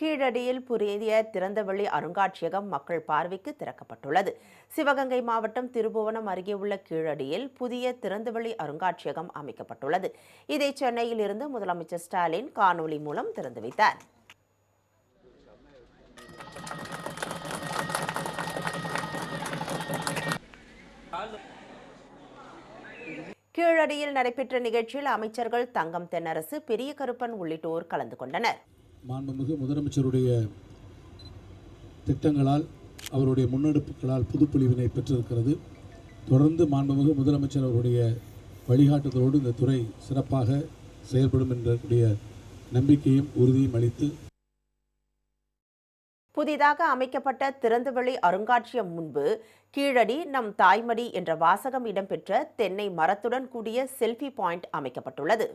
கீழடியில் புரிய திறந்தவெளி அருங்காட்சியகம் மக்கள் பார்வைக்கு திறக்கப்பட்டுள்ளது. சிவகங்கை மாவட்டம் திருபுவனம் அருகே உள்ள கீழடியில் புதிய திறந்தவெளி அருங்காட்சியகம் அமைக்கப்பட்டுள்ளது. இதை சென்னையில் இருந்து முதலமைச்சர் ஸ்டாலின் காணொலி மூலம் திறந்து வைத்தார். கீழடியில் நடைபெற்ற நிகழ்ச்சியில் அமைச்சர்கள் தங்கம் தென்னரசு பெரிய கருப்பன் உள்ளிட்டோர் கலந்து கொண்டனர். மாண்புமிகு முதலமைச்சருடைய திட்டங்களால் அவருடைய முன்னெடுப்புகளால் புதுப்பொழிவினை பெற்றிருக்கிறது. தொடர்ந்து மாண்புமிகு முதலமைச்சர் அவருடைய வழிகாட்டுதலோடு இந்த துறை சிறப்பாக செயல்படும் என்ற நம்பிக்கையும் உறுதியும் அளித்து புதிதாக அமைக்கப்பட்ட திறந்தவெளி அருங்காட்சியம் முன்பு கீழடி நம் தாய்மடி என்ற வாசகம் இடம்பெற்ற தென்னை மரத்துடன் கூடிய செல்ஃபி பாயிண்ட் அமைக்கப்பட்டுள்ளது.